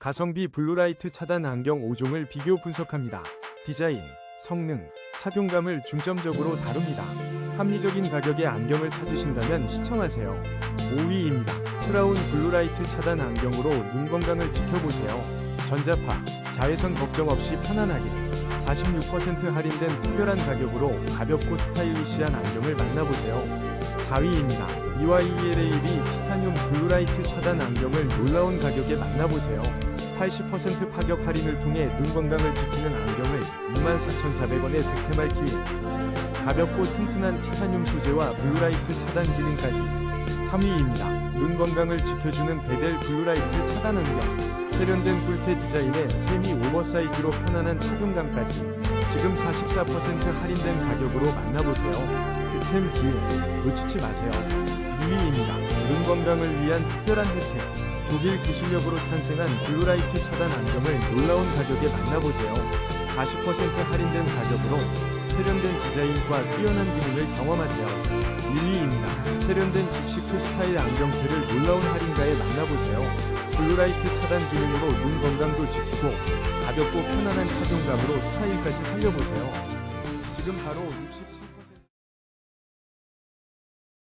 가성비 블루라이트 차단 안경 5종을 비교 분석합니다. 디자인, 성능, 착용감을 중점적으로 다룹니다. 합리적인 가격의 안경을 찾으신다면 시청하세요. 5위입니다. 크라운 블루라이트 차단 안경으로 눈 건강을 지켜보세요. 전자파, 자외선 걱정 없이 편안하게 46% 할인된 특별한 가격으로 가볍고 스타일리시한 안경을 만나보세요. 4위입니다. EYELAB 티타늄 블루라이트 차단 안경을 놀라운 가격에 만나보세요. 80% 파격 할인을 통해 눈 건강을 지키는 안경을 24,400원에 득템할 기회. 가볍고 튼튼한 티타늄 소재와 블루라이트 차단 기능까지. 3위입니다. 눈 건강을 지켜주는 베델 블루라이트 차단 안경. 세련된 뿔테 디자인에 세미 오버사이즈로 편안한 착용감까지. 지금 44% 할인된 가격으로 만나보세요. 득템 기회 놓치지 마세요. 2위입니다. 눈 건강을 위한 특별한 혜택. 독일 기술력으로 탄생한 블루라이트 차단 안경을 놀라운 가격에 만나보세요. 40% 할인된 가격으로 세련된 디자인과 뛰어난 기능을 경험하세요. 1위입니다. 세련된 빅시크 스타일 안경테를 놀라운 할인가에 만나보세요. 블루라이트 차단 기능으로 눈 건강도 지키고 가볍고 편안한 착용감으로 스타일까지 살려보세요. 지금 바로 67